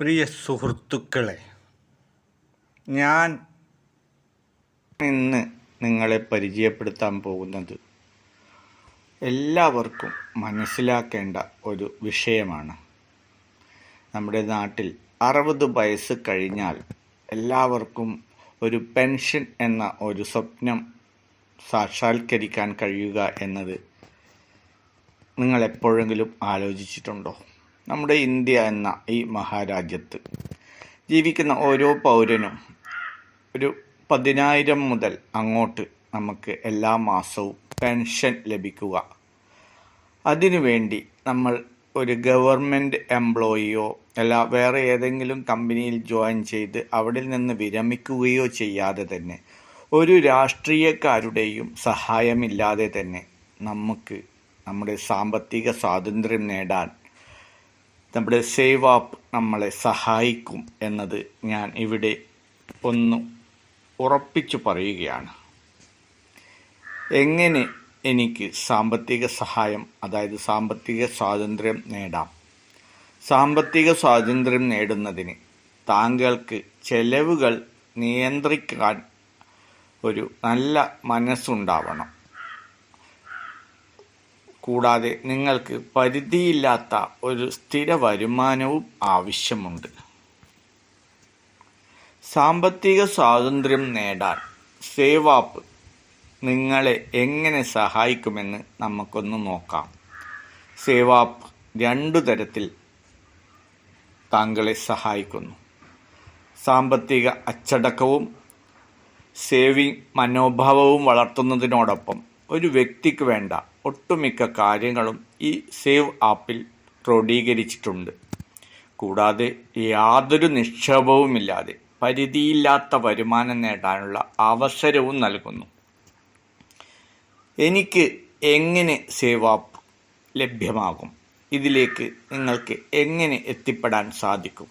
പ്രിയ സുഹൃത്തുക്കളെ ഞാൻ ഇന്ന് നിങ്ങളെ പരിചയപ്പെടുത്താൻ പോകുന്നത് എല്ലാവർക്കും മനസ്സിലാക്കേണ്ട ഒരു വിഷയമാണ്. നമ്മുടെ നാട്ടിൽ അറുപത് വയസ്സ് കഴിഞ്ഞാൽ എല്ലാവർക്കും ഒരു പെൻഷൻ എന്ന ഒരു സ്വപ്നം സാക്ഷാത്കരിക്കാൻ കഴിയുക എന്നത് നിങ്ങൾ എപ്പോഴെങ്കിലും ആലോചിച്ചിട്ടുണ്ടോ? നമ്മുടെ ഇന്ത്യ എന്ന ഈ മഹാരാജ്യത്ത് ജീവിക്കുന്ന ഓരോ പൗരനും ഒരു പതിനായിരം മുതൽ അങ്ങോട്ട് നമുക്ക് എല്ലാ മാസവും പെൻഷൻ ലഭിക്കുക. അതിനുവേണ്ടി നമ്മൾ ഒരു ഗവൺമെന്റ് എംപ്ലോയിയോ അല്ല വേറെ ഏതെങ്കിലും കമ്പനിയിൽ ജോയിൻ ചെയ്ത് അവിടെ നിന്ന് വിരമിക്കുകയോ ചെയ്യാതെ തന്നെ ഒരു രാഷ്ട്രീയക്കാരുടെയും സഹായമില്ലാതെ തന്നെ നമുക്ക് നമ്മുടെ സാമ്പത്തിക സ്വാതന്ത്ര്യം നേടാൻ നമ്മുടെ സേവ് ആപ്പ് നമ്മളെ സഹായിക്കും എന്നത് ഞാൻ ഇവിടെ ഒന്ന് ഉറപ്പിച്ചു പറയുകയാണ്. എങ്ങനെ എനിക്ക് സാമ്പത്തിക സഹായം അതായത് സാമ്പത്തിക സ്വാതന്ത്ര്യം നേടാം? സാമ്പത്തിക സ്വാതന്ത്ര്യം നേടുന്നതിന് താങ്കൾക്ക് ചെലവുകൾ നിയന്ത്രിക്കാൻ ഒരു നല്ല മനസ്സുണ്ടാവണം. കൂടാതെ നിങ്ങൾക്ക് പരിധിയില്ലാത്ത ഒരു സ്ഥിര വരുമാനവും ആവശ്യമുണ്ട്. സാമ്പത്തിക സ്വാതന്ത്ര്യം നേടാൻ സേവ് ആപ്പ് നിങ്ങളെ എങ്ങനെ സഹായിക്കുമെന്ന് നമുക്കൊന്ന് നോക്കാം. സേവ് ആപ്പ് രണ്ടു തരത്തിൽ താങ്കളെ സഹായിക്കുന്നു. സാമ്പത്തിക അച്ചടക്കവും സേവിംഗ് മനോഭാവവും വളർത്തുന്നതിനോടൊപ്പം ഒരു വ്യക്തിക്ക് വേണ്ട ഒട്ടുമിക്ക കാര്യങ്ങളും ഈ സേവ് ആപ്പിൽ ക്രോഡീകരിച്ചിട്ടുണ്ട്. കൂടാതെ യാതൊരു നിക്ഷേപവുമില്ലാതെ പരിധിയില്ലാത്ത വരുമാനം നേടാനുള്ള അവസരവും നൽകുന്നു. എനിക്ക് എങ്ങനെ സേവ് ആപ്പ് ലഭ്യമാകും? ഇതിലേക്ക് നിങ്ങൾക്ക് എങ്ങനെ എത്തിപ്പെടാൻ സാധിക്കും?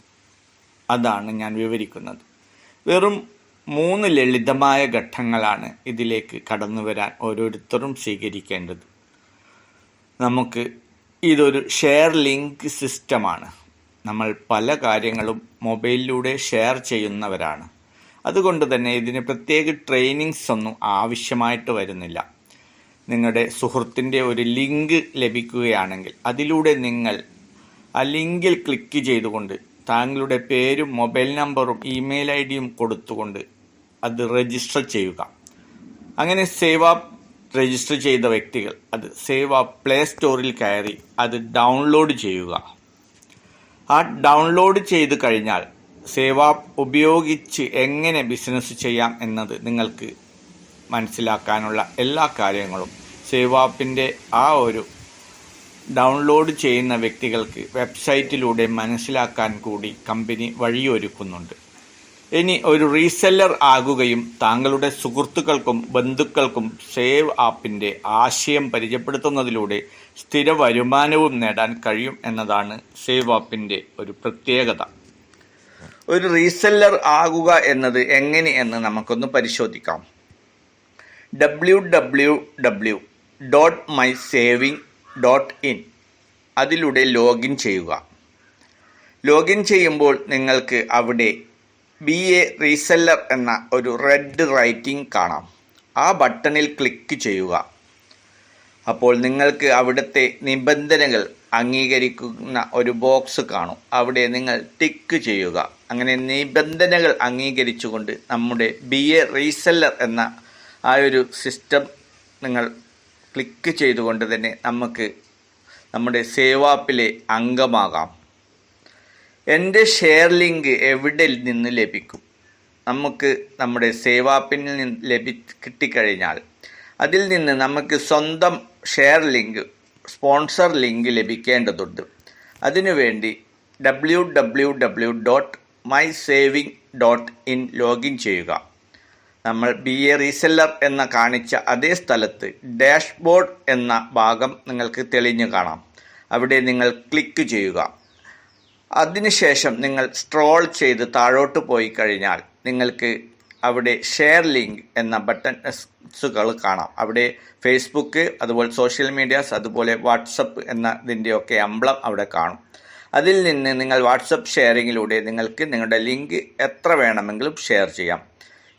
അതാണ് ഞാൻ വിവരിക്കുന്നത്. വെറും മൂന്ന് ലളിതമായ ഘട്ടങ്ങളാണ് ഇതിലേക്ക് കടന്നു വരാൻ ഓരോരുത്തരും സ്വീകരിക്കേണ്ടത്. നമുക്ക് ഇതൊരു ഷെയർ ലിങ്ക് സിസ്റ്റമാണ്. നമ്മൾ പല കാര്യങ്ങളും മൊബൈലിലൂടെ ഷെയർ ചെയ്യുന്നവരാണ്. അതുകൊണ്ട് തന്നെ ഇതിന് പ്രത്യേക ട്രെയിനിങ്സ് ഒന്നും ആവശ്യമായിട്ട് വരുന്നില്ല. നിങ്ങളുടെ സുഹൃത്തിന്റെ ഒരു ലിങ്ക് ലഭിക്കുകയാണെങ്കിൽ അതിലൂടെ നിങ്ങൾ ആ ലിങ്കിൽ ക്ലിക്ക് ചെയ്തുകൊണ്ട് താങ്കളുടെ പേരും മൊബൈൽ നമ്പറും ഇമെയിൽ ഐ ഡിയും കൊടുത്തുകൊണ്ട് അത് രജിസ്റ്റർ ചെയ്യുക. അങ്ങനെ സേവ് ആപ്പ് രജിസ്റ്റർ ചെയ്ത വ്യക്തികൾ അത് സേവ് ആപ്പ് പ്ലേ സ്റ്റോറിൽ കയറി അത് ഡൗൺലോഡ് ചെയ്യുക. ആ ഡൗൺലോഡ് ചെയ്ത് കഴിഞ്ഞാൽ സേവ് ആപ്പ് ഉപയോഗിച്ച് എങ്ങനെ ബിസിനസ് ചെയ്യാം എന്നത് നിങ്ങൾക്ക് മനസ്സിലാക്കാനുള്ള എല്ലാ കാര്യങ്ങളും സേവ് ആപ്പിന്റെ ആ ഒരു ഡൗൺലോഡ് ചെയ്യുന്ന വ്യക്തികൾക്ക് വെബ്സൈറ്റിലൂടെ മനസ്സിലാക്കാൻ കൂടി കമ്പനി വഴിയൊരുക്കുന്നുണ്ട്. ഇനി ഒരു റീസെല്ലർ ആകുകയും താങ്കളുടെ സുഹൃത്തുക്കൾക്കും ബന്ധുക്കൾക്കും സേവ് ആപ്പിന്റെ ആശയം പരിചയപ്പെടുത്തുന്നതിലൂടെ സ്ഥിര വരുമാനവും നേടാൻ കഴിയും എന്നതാണ് സേവ് ആപ്പിന്റെ ഒരു പ്രത്യേകത. ഒരു റീസെല്ലർ ആകുക എന്നത് എങ്ങനെ എന്ന് നമുക്കൊന്ന് പരിശോധിക്കാം. W W W dot my saving dot in അതിലൂടെ ലോഗിൻ ചെയ്യുക. ലോഗിൻ ചെയ്യുമ്പോൾ നിങ്ങൾക്ക് അവിടെ ബി എ റീസെല്ലർ എന്ന ഒരു റെഡ് റൈറ്റിംഗ് കാണാം. ആ ബട്ടണിൽ ക്ലിക്ക് ചെയ്യുക. അപ്പോൾ നിങ്ങൾക്ക് അവിടുത്തെ നിബന്ധനകൾ അംഗീകരിക്കുന്ന ഒരു ബോക്സ് കാണും. അവിടെ നിങ്ങൾ ടിക്ക് ചെയ്യുക. അങ്ങനെ നിബന്ധനകൾ അംഗീകരിച്ചുകൊണ്ട് നമ്മുടെ ബി എ റീസെല്ലർ എന്ന ആ ഒരു സിസ്റ്റം നിങ്ങൾ ക്ലിക്ക് ചെയ്തുകൊണ്ട് തന്നെ നമുക്ക് നമ്മുടെ സേവാപ്പിലെ അംഗമാകാം. എന്റെ ഷെയർ ലിങ്ക് എവിടെ നിന്ന് ലഭിക്കും? നമുക്ക് നമ്മുടെ സേവാപ്പിൽ നിന്ന് ലഭി കിട്ടിക്കഴിഞ്ഞാൽ അതിൽ നിന്ന് നമുക്ക് സ്വന്തം ഷെയർ ലിങ്ക് സ്പോൺസർ ലിങ്ക് ലഭിക്കേണ്ടതുണ്ട്. അതിനുവേണ്ടി W W W dot my saving dot in login ചെയ്യുക. നമ്മൾ ബി എ റീസെല്ലർ എന്ന കാണിച്ച അതേ സ്ഥലത്ത് ഡാഷ്ബോർഡ് എന്ന ഭാഗം നിങ്ങൾക്ക് തെളിഞ്ഞു കാണാം. അവിടെ നിങ്ങൾ ക്ലിക്ക് ചെയ്യുക. അതിനുശേഷം നിങ്ങൾ സ്ട്രോൾ ചെയ്ത് താഴോട്ട് പോയി കഴിഞ്ഞാൽ നിങ്ങൾക്ക് അവിടെ ഷെയർ ലിങ്ക് എന്ന ബട്ടൺസുകൾ കാണാം. അവിടെ ഫേസ്ബുക്ക് അതുപോലെ സോഷ്യൽ മീഡിയാസ് അതുപോലെ വാട്സപ്പ് എന്നതിന്റെയൊക്കെ അമ്പളം അവിടെ കാണും. അതിൽ നിന്ന് നിങ്ങൾ വാട്സപ്പ് ഷെയറിങ്ങിലൂടെ നിങ്ങൾക്ക് നിങ്ങളുടെ ലിങ്ക് എത്ര വേണമെങ്കിലും ഷെയർ ചെയ്യാം.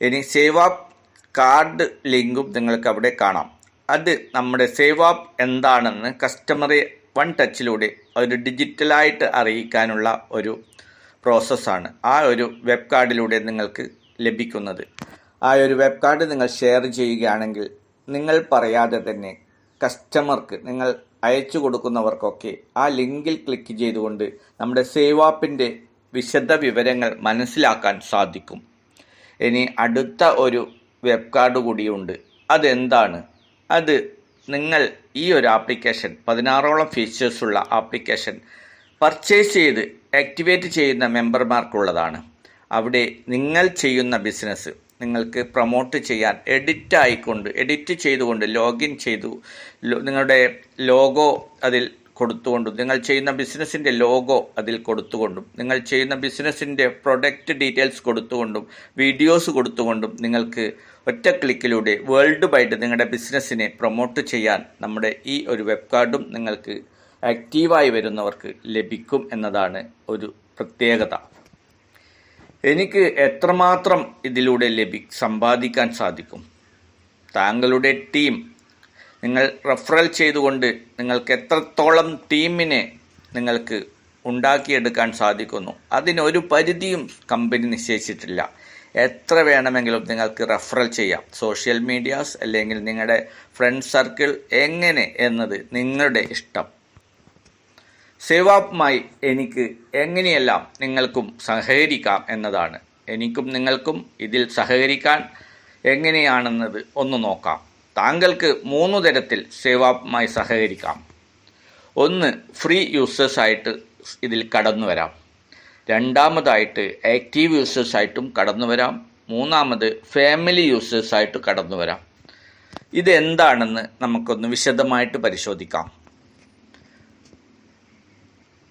ഇനി സേവ് ആപ്പ് കാർഡ് ലിങ്കും നിങ്ങൾക്ക് അവിടെ കാണാം. അത് നമ്മുടെ സേവ് ആപ്പ് എന്താണെന്ന് കസ്റ്റമറെ വൺ ടച്ചിലൂടെ ഒരു ഡിജിറ്റലായിട്ട് അറിയിക്കാനുള്ള ഒരു പ്രോസസ്സാണ് ആ ഒരു വെബ് കാർഡിലൂടെ നിങ്ങൾക്ക് ലഭിക്കുന്നത്. ആ ഒരു വെബ് കാർഡ് നിങ്ങൾ ഷെയർ ചെയ്യുകയാണെങ്കിൽ നിങ്ങൾ പറയാതെ തന്നെ കസ്റ്റമർക്ക് നിങ്ങൾ അയച്ചു കൊടുക്കുന്നവർക്കൊക്കെ ആ ലിങ്കിൽ ക്ലിക്ക് ചെയ്തുകൊണ്ട് നമ്മുടെ സേവ് ആപ്പിന്റെ വിശദ വിവരങ്ങൾ മനസ്സിലാക്കാൻ സാധിക്കും. ഇനി അടുത്ത ഒരു വെബ് കാർഡ് കൂടിയുണ്ട്. അതെന്താണ്? അത് നിങ്ങൾ ഈ ഒരു ആപ്ലിക്കേഷൻ പതിനാറോളം ഫീച്ചേഴ്സുള്ള ആപ്ലിക്കേഷൻ പർച്ചേസ് ചെയ്ത് ആക്ടിവേറ്റ് ചെയ്യുന്ന മെമ്പർമാർക്കുള്ളതാണ് അവിടെ നിങ്ങൾ ചെയ്യുന്ന ബിസിനസ് നിങ്ങൾക്ക് പ്രൊമോട്ട് ചെയ്യാൻ എഡിറ്റ് ആയിക്കൊണ്ട് എഡിറ്റ് ചെയ്തുകൊണ്ട് ലോഗിൻ ചെയ്തു നിങ്ങളുടെ ലോഗോ അതിൽ കൊടുത്തുകൊണ്ടും നിങ്ങൾ ചെയ്യുന്ന ബിസിനസ്സിന്റെ ലോഗോ അതിൽ കൊടുത്തുകൊണ്ടും നിങ്ങൾ ചെയ്യുന്ന ബിസിനസ്സിന്റെ പ്രൊഡക്റ്റ് ഡീറ്റെയിൽസ് കൊടുത്തുകൊണ്ടും വീഡിയോസ് കൊടുത്തുകൊണ്ടും നിങ്ങൾക്ക് ഒറ്റ ക്ലിക്കിലൂടെ വേൾഡ് വൈഡ് നിങ്ങളുടെ ബിസിനസ്സിനെ പ്രൊമോട്ട് ചെയ്യാൻ നമ്മുടെ ഈ ഒരു വെബ് കാർഡും നിങ്ങൾക്ക് ആക്റ്റീവായി വരുന്നവർക്ക് ലഭിക്കും എന്നതാണ് ഒരു പ്രത്യേകത. എനിക്ക് എത്രമാത്രം ഇതിലൂടെ ലഭി സമ്പാദിക്കാൻ സാധിക്കും? താങ്കളുടെ ടീം നിങ്ങൾ റെഫറൽ ചെയ്തുകൊണ്ട് നിങ്ങൾക്ക് എത്രത്തോളം ടീമിനെ നിങ്ങൾക്ക് ഉണ്ടാക്കിയെടുക്കാൻ സാധിക്കുന്നു. അതിനൊരു പരിധിയും കമ്പനി നിശ്ചയിച്ചിട്ടില്ല. എത്ര വേണമെങ്കിലും നിങ്ങൾക്ക് റെഫറൽ ചെയ്യാം. സോഷ്യൽ മീഡിയാസ് അല്ലെങ്കിൽ നിങ്ങളുടെ ഫ്രണ്ട് സർക്കിൾ എങ്ങനെ എന്നത് നിങ്ങളുടെ ഇഷ്ടം. സേവാപ്പുമായി എനിക്ക് എങ്ങനെയെല്ലാം നിങ്ങൾക്കും സഹകരിക്കാം എന്നതാണ്. എനിക്കും നിങ്ങൾക്കും ഇതിൽ സഹകരിക്കാൻ എങ്ങനെയാണെന്നത് ഒന്ന് നോക്കാം. താങ്കൾക്ക് മൂന്ന് തരത്തിൽ സേവാപ്പുമായി സഹകരിക്കാം. ഒന്ന് ഫ്രീ യൂസേഴ്സായിട്ട് ഇതിൽ കടന്നു വരാം. രണ്ടാമതായിട്ട് ആക്റ്റീവ് യൂസേഴ്സായിട്ടും കടന്നു വരാം. മൂന്നാമത് ഫാമിലി യൂസേഴ്സായിട്ട് കടന്നു വരാം. ഇതെന്താണെന്ന് നമുക്കൊന്ന് വിശദമായിട്ട് പരിശോധിക്കാം.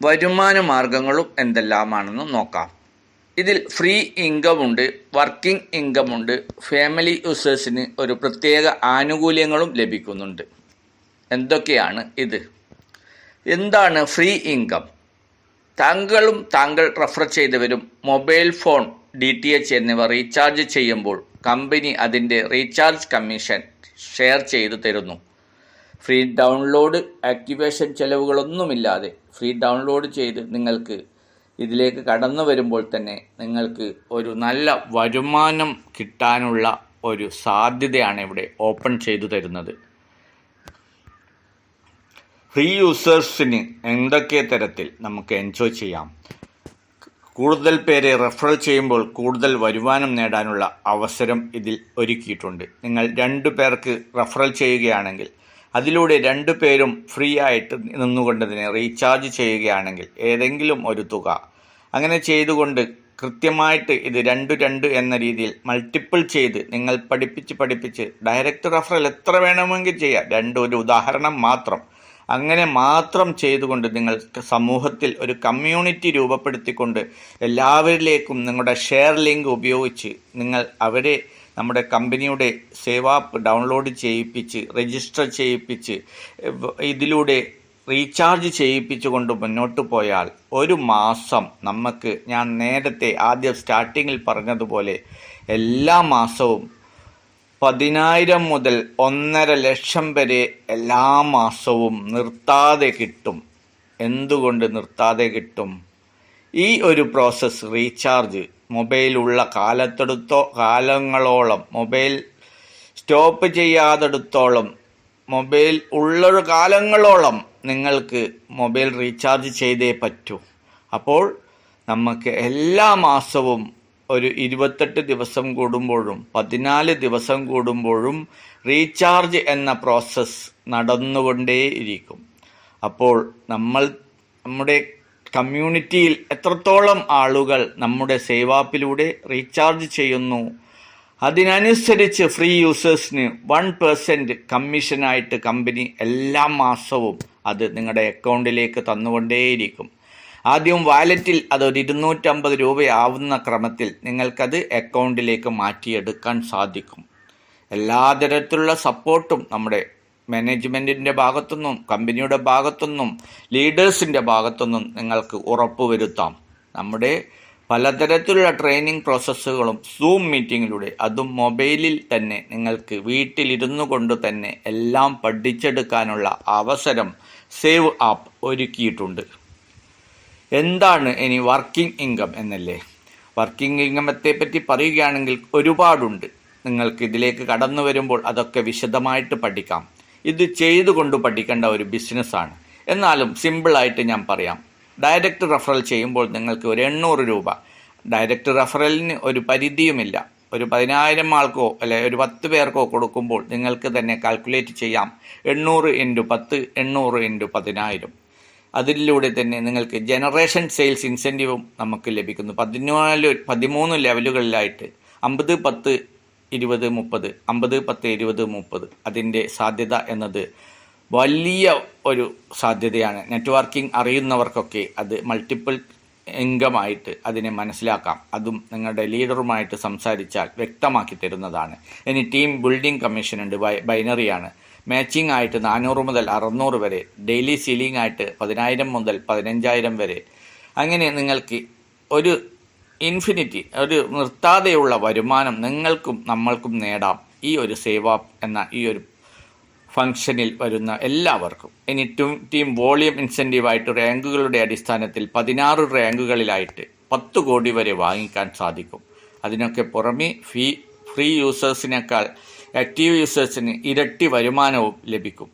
വരുമാന മാർഗങ്ങളും എന്തെല്ലാമാണെന്ന് നോക്കാം. ഇതിൽ ഫ്രീ ഇൻകം ഉണ്ട് വർക്കിംഗ് ഇൻകം ഉണ്ട് ഫാമിലി യൂസേഴ്സിന് ഒരു പ്രത്യേക ആനുകൂല്യങ്ങളും ലഭിക്കുന്നുണ്ട്. എന്തൊക്കെയാണ് ഇത്? എന്താണ് ഫ്രീ ഇൻകം താങ്കളും താങ്കൾ refer ചെയ്തവരും mobile phone D T H എന്നിവ റീചാർജ് ചെയ്യുമ്പോൾ കമ്പനി അതിന്റെ റീചാർജ് കമ്മീഷൻ ഷെയർ ചെയ്തു തരുന്നു. ഫ്രീ ഡൗൺലോഡ് ആക്ടിവേഷൻ ചെലവുകളൊന്നുമില്ലാതെ ഫ്രീ ഡൗൺലോഡ് ചെയ്ത് നിങ്ങൾക്ക് ഇതിലേക്ക് കടന്നു വരുമ്പോൾ തന്നെ നിങ്ങൾക്ക് ഒരു നല്ല വരുമാനം കിട്ടാനുള്ള ഒരു സാധ്യതയാണ് ഇവിടെ ഓപ്പൺ ചെയ്തു തരുന്നത്. ഫ്രീ യൂസേഴ്സിന് എന്തൊക്കെ തരത്തിൽ നമുക്ക് എൻജോയ് ചെയ്യാം? കൂടുതൽ പേരെ റെഫർ ചെയ്യുമ്പോൾ കൂടുതൽ വരുമാനം നേടാനുള്ള അവസരം ഇതിൽ ഒരുക്കിയിട്ടുണ്ട്. നിങ്ങൾ രണ്ടു പേർക്ക് റെഫറൽ ചെയ്യുകയാണെങ്കിൽ അതിലൂടെ രണ്ടു പേരും ഫ്രീ ആയിട്ട് നിന്നുകൊണ്ടതിനെ റീചാർജ് ചെയ്യുകയാണെങ്കിൽ ഏതെങ്കിലും ഒരു തുക. അങ്ങനെ ചെയ്തുകൊണ്ട് കൃത്യമായിട്ട് ഇത് രണ്ട് രണ്ട് എന്ന രീതിയിൽ മൾട്ടിപ്പിൾ ചെയ്ത് നിങ്ങൾ പഠിപ്പിച്ച് പഠിപ്പിച്ച് ഡയറക്റ്റ് റെഫറൽ എത്ര വേണമെങ്കിൽ ചെയ്യാം. രണ്ട് ഒരു ഉദാഹരണം മാത്രം. അങ്ങനെ മാത്രം ചെയ്തുകൊണ്ട് നിങ്ങൾ സമൂഹത്തിൽ ഒരു കമ്മ്യൂണിറ്റി രൂപപ്പെടുത്തിക്കൊണ്ട് എല്ലാവരിലേക്കും നിങ്ങളുടെ ഷെയർ ലിങ്ക് ഉപയോഗിച്ച് നിങ്ങൾ അവരെ നമ്മുടെ കമ്പനിയുടെ സേവാപ്പ് ഡൗൺലോഡ് ചെയ്യിപ്പിച്ച് രജിസ്റ്റർ ചെയ്യിപ്പിച്ച് ഇതിലൂടെ റീചാർജ് ചെയ്യിപ്പിച്ചുകൊണ്ട് മുന്നോട്ട് പോയാൽ ഒരു മാസം നമുക്ക് ഞാൻ നേരത്തെ ആദ്യം സ്റ്റാർട്ടിങ്ങിൽ പറഞ്ഞതുപോലെ എല്ലാ മാസവും പതിനായിരം മുതൽ ഒന്നര ലക്ഷം വരെ എല്ലാ മാസവും നിർത്താതെ കിട്ടും. എന്തുകൊണ്ട് നിർത്താതെ കിട്ടും? ഈ ഒരു പ്രോസസ്സ് റീചാർജ് മൊബൈലുള്ള കാലത്തെടുത്തോ കാലങ്ങളോളം മൊബൈൽ സ്റ്റോപ്പ് ചെയ്യാതെടുത്തോളം മൊബൈൽ ഉള്ളൊരു കാലങ്ങളോളം നിങ്ങൾക്ക് മൊബൈൽ റീചാർജ് ചെയ്തേ പറ്റൂ. അപ്പോൾ നമുക്ക് എല്ലാ മാസവും ഒരു ഇരുപത്തെട്ട് ദിവസം കൂടുമ്പോഴും പതിനാല് ദിവസം കൂടുമ്പോഴും റീചാർജ് എന്ന പ്രോസസ്സ് നടന്നുകൊണ്ടേയിരിക്കും. അപ്പോൾ നമ്മൾ നമ്മുടെ കമ്മ്യൂണിറ്റിയിൽ എത്രത്തോളം ആളുകൾ നമ്മുടെ സേവാപ്പിലൂടെ റീചാർജ് ചെയ്യുന്നു അതിനനുസരിച്ച് ഫ്രീ യൂസേഴ്സിന് വൺ പെർസെന്റ് കമ്മീഷനായിട്ട് കമ്പനി എല്ലാ മാസവും അത് നിങ്ങളുടെ അക്കൗണ്ടിലേക്ക് തന്നുകൊണ്ടേയിരിക്കും. ആദ്യം വാലറ്റിൽ അതൊരു ഇരുന്നൂറ്റമ്പത് രൂപയാവുന്ന ക്രമത്തിൽ നിങ്ങൾക്കത് അക്കൗണ്ടിലേക്ക് മാറ്റിയെടുക്കാൻ സാധിക്കും. എല്ലാ തരത്തിലുള്ള സപ്പോർട്ടും നമ്മുടെ മാനേജ്മെന്റിന്റെ ഭാഗത്തുനിന്നും കമ്പനിയുടെ ഭാഗത്തുനിന്നും ലീഡേഴ്സിന്റെ ഭാഗത്തുനിന്നും നിങ്ങൾക്ക് ഉറപ്പ് വരുത്താം നമ്മുടെ പലതരത്തിലുള്ള ട്രെയിനിങ് പ്രോസസ്സുകളും സൂം മീറ്റിങ്ങിലൂടെ അതും മൊബൈലിൽ തന്നെ നിങ്ങൾക്ക് വീട്ടിലിരുന്നു കൊണ്ട് തന്നെ എല്ലാം പഠിച്ചെടുക്കാനുള്ള അവസരം സേവ് ആപ്പ് ഒരുക്കിയിട്ടുണ്ട്. എന്താണ് ഇനി വർക്കിംഗ് ഇൻകം എന്നല്ലേ? വർക്കിംഗ് ഇൻകമത്തെ പറ്റി പറയുകയാണെങ്കിൽ ഒരുപാടുണ്ട്. നിങ്ങൾക്ക് ഇതിലേക്ക് കടന്നു വരുമ്പോൾ അതൊക്കെ വിശദമായിട്ട് പഠിക്കാം. ഇത് ചെയ്തുകൊണ്ട് പഠിക്കേണ്ട ഒരു ബിസിനസ്സാണ് എന്നാലും സിമ്പിളായിട്ട് ഞാൻ പറയാം. ഡയറക്റ്റ് റെഫറൽ ചെയ്യുമ്പോൾ നിങ്ങൾക്ക് ഒരു എണ്ണൂറ് രൂപ. ഡയറക്റ്റ് റെഫറലിന് ഒരു പരിധിയുമില്ല. ഒരു പതിനായിരം ആൾക്കോ അല്ലെ ഒരു പത്ത് പേർക്കോ കൊടുക്കുമ്പോൾ നിങ്ങൾക്ക് തന്നെ കാൽക്കുലേറ്റ് ചെയ്യാം. എണ്ണൂറ് ഇന്റു പത്ത് എണ്ണൂറ് ഇന്റു പതിനായിരം. അതിലൂടെ തന്നെ നിങ്ങൾക്ക് ജനറേഷൻ സെയിൽസ് ഇൻസെന്റീവും നമുക്ക് ലഭിക്കുന്നു. പതിനാല് പതിമൂന്ന് ലെവലുകളിലായിട്ട് അമ്പത് പത്ത് ഇരുപത് മുപ്പത് അമ്പത് പത്ത് ഇരുപത് മുപ്പത്. അതിന്റെ സാധ്യത എന്നത് വലിയ ഒരു സാധ്യതയാണ്. നെറ്റ്വർക്കിംഗ് അറിയുന്നവർക്കൊക്കെ അത് മൾട്ടിപ്പിൾ ഇൻകമായിട്ട് അതിനെ മനസ്സിലാക്കാം. അതും നിങ്ങളുടെ ലീഡറുമായിട്ട് സംസാരിച്ചാൽ വ്യക്തമാക്കി തരുന്നതാണ്. ഇനി ടീം ബിൽഡിംഗ് കമ്മീഷൻ ഉണ്ട് ബൈ ബൈനറിയാണ്. മാച്ചിങ് ആയിട്ട് നാനൂറ് മുതൽ അറുന്നൂറ് വരെ ഡെയിലി സീലിംഗ് ആയിട്ട് പതിനായിരം മുതൽ പതിനഞ്ചായിരം വരെ. അങ്ങനെ നിങ്ങൾക്ക് ഒരു ഇൻഫിനിറ്റി ഒരു നിർത്താതെയുള്ള വരുമാനം നിങ്ങൾക്കും നമ്മൾക്കും നേടാം. ഈ ഒരു സേവ എന്ന ഈ ഒരു ഫംഗ്ഷനിൽ വരുന്ന എല്ലാവർക്കും. ഇനി ടു വോളിയം ഇൻസെന്റീവായിട്ട് റാങ്കുകളുടെ അടിസ്ഥാനത്തിൽ പതിനാറ് റാങ്കുകളിലായിട്ട് പത്ത് കോടി വരെ വാങ്ങിക്കാൻ സാധിക്കും. അതിനൊക്കെ പുറമേ ഫീ ഫ്രീ യൂസേഴ്സിനേക്കാൾ ആക്റ്റീവ് യൂസേഴ്സിന് ഇരട്ടി വരുമാനവും ലഭിക്കും.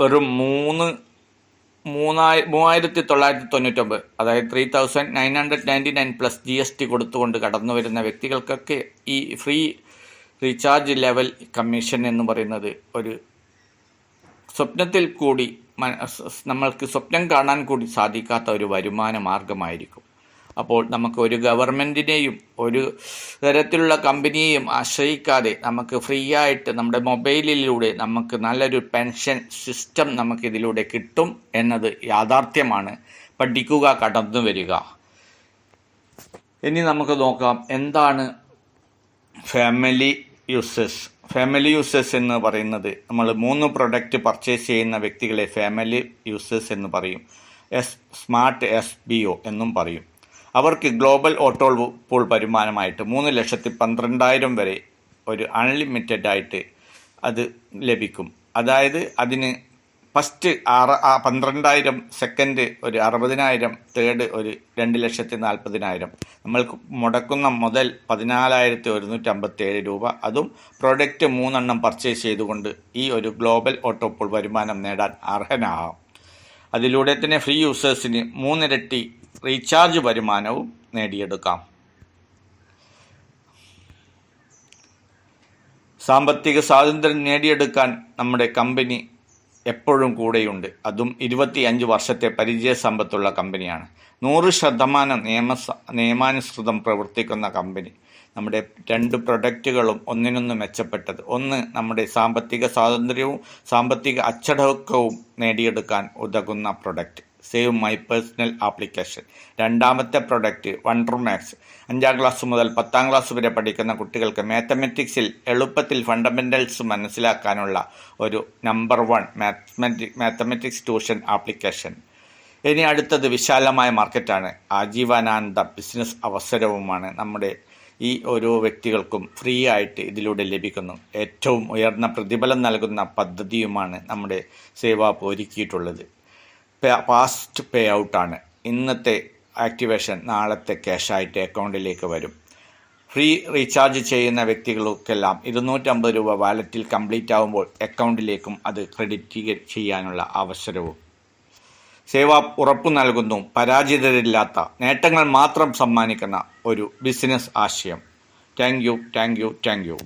വെറും മൂന്ന് മൂന്നായി മൂവായിരത്തി തൊള്ളായിരത്തി തൊണ്ണൂറ്റൊമ്പത് അതായത് three thousand nine hundred ninety nine plus G S T കൊടുത്തുകൊണ്ട് കടന്നു വരുന്ന വ്യക്തികൾക്കൊക്കെ ഈ ഫ്രീ റീചാർജ് ലെവൽ കമ്മീഷൻ എന്ന് പറയുന്നത് ഒരു സ്വപ്നത്തിൽ കൂടി നമ്മൾക്ക് സ്വപ്നം കാണാൻ കൂടി സാധിക്കാത്ത ഒരു വരുമാന മാർഗമായിരിക്കും. അപ്പോൾ നമുക്ക് ഒരു ഗവൺമെന്റിനെയും ഒരു തരത്തിലുള്ള കമ്പനിയെയും ആശ്രയിക്കാതെ നമുക്ക് ഫ്രീ ആയിട്ട് നമ്മുടെ മൊബൈലിലൂടെ നമുക്ക് നല്ലൊരു പെൻഷൻ സിസ്റ്റം നമുക്ക് ഇതിലൂടെ കിട്ടും എന്നത് യാഥാർത്ഥ്യമാണ്. പഠിക്കുക കടന്നു വരിക. ഇനി നമുക്ക് നോക്കാം എന്താണ് ഫാമിലി യൂസസ് ഫാമിലി യൂസസ് എന്ന് പറയുന്നത് നമ്മൾ മൂന്ന് പ്രൊഡക്റ്റ് പർച്ചേസ് ചെയ്യുന്ന വ്യക്തികളെ ഫാമിലി യൂസസ് എന്ന് പറയും. S smart S B O എന്നും പറയും. അവർക്ക് ഗ്ലോബൽ ഓട്ടോ പൂൾ വരുമാനമായിട്ട് മൂന്ന് ലക്ഷത്തി പന്ത്രണ്ടായിരം വരെ ഒരു അൺലിമിറ്റഡ് ആയിട്ട് അത് ലഭിക്കും. അതായത് അതിന് ഫസ്റ്റ് ആറ് ആ പന്ത്രണ്ടായിരം സെക്കൻഡ് ഒരു അറുപതിനായിരം തേർഡ് ഒരു രണ്ട് ലക്ഷത്തി നാൽപ്പതിനായിരം. നമ്മൾക്ക് മുടക്കുന്ന മുതൽ പതിനാലായിരത്തി ഒരുന്നൂറ്റി അമ്പത്തേഴ് രൂപ. അതും പ്രൊഡക്റ്റ് മൂന്നെണ്ണം പർച്ചേസ് ചെയ്തുകൊണ്ട് ഈ ഒരു ഗ്ലോബൽ ഓട്ടോപ്പോൾ വരുമാനം നേടാൻ അർഹനാകാം. അതിലൂടെ തന്നെ ഫ്രീ യൂസേഴ്സിന് മൂന്നിരട്ടി റീചാർജ് വരുമാനവും നേടിയെടുക്കാം. സാമ്പത്തിക സ്വാതന്ത്ര്യം നേടിയെടുക്കാൻ നമ്മുടെ കമ്പനി എപ്പോഴും കൂടെയുണ്ട്. അതും ഇരുപത്തിയഞ്ച് വർഷത്തെ പരിചയ സമ്പത്തുള്ള കമ്പനിയാണ്. നൂറ് ശതമാനം നിയമ നിയമാനുസൃതം പ്രവർത്തിക്കുന്ന കമ്പനി. നമ്മുടെ രണ്ട് പ്രൊഡക്റ്റുകളും ഒന്നിനൊന്ന് മെച്ചപ്പെട്ടത്. ഒന്ന് നമ്മുടെ സാമ്പത്തിക സ്വാതന്ത്ര്യവും സാമ്പത്തിക അച്ചടക്കവും നേടിയെടുക്കാൻ ഉതകുന്ന product. Save my personal application രണ്ടാമത്തെ പ്രൊഡക്റ്റ് വണ്ടർ മാക്സ് അഞ്ചാം ക്ലാസ് മുതൽ പത്താം ക്ലാസ് വരെ പഠിക്കുന്ന കുട്ടികൾക്ക് മാത്തമെറ്റിക്സിൽ എളുപ്പത്തിൽ ഫണ്ടമെന്റൽസ് മനസ്സിലാക്കാനുള്ള ഒരു number one mathematic mathematics tuition application ഇനി അടുത്തത് വിശാലമായ മാർക്കറ്റാണ് ആജീവനാന്ത ബിസിനസ് അവസരവുമാണ് നമ്മുടെ ഈ ഓരോ വ്യക്തികൾക്കും ഫ്രീ ആയിട്ട് ഇതിലൂടെ ലഭിക്കുന്നു. ഏറ്റവും ഉയർന്ന പ്രതിഫലം നൽകുന്ന പദ്ധതിയുമാണ് നമ്മുടെ സേവാപ്പ് ഒരുക്കിയിട്ടുള്ളത് പാസ്റ്റ് പേ ഔട്ടാണ് ഇന്നത്തെ ആക്ടിവേഷൻ നാളത്തെ ക്യാഷായിട്ട് അക്കൗണ്ടിലേക്ക് വരും. ഫ്രീ റീചാർജ് ചെയ്യുന്ന വ്യക്തികൾക്കെല്ലാം ഇരുന്നൂറ്റമ്പത് രൂപ വാലറ്റിൽ കംപ്ലീറ്റ് ആകുമ്പോൾ അക്കൗണ്ടിലേക്കും അത് ക്രെഡിറ്റ് ചെയ്യാനുള്ള അവസരവും. സേവ ഉറപ്പു നൽകുന്നു പരാജിതരില്ലാത്ത നേട്ടങ്ങൾ മാത്രം സമ്മാനിക്കുന്ന ഒരു ബിസിനസ് ആശയം. Thank you thank you thank you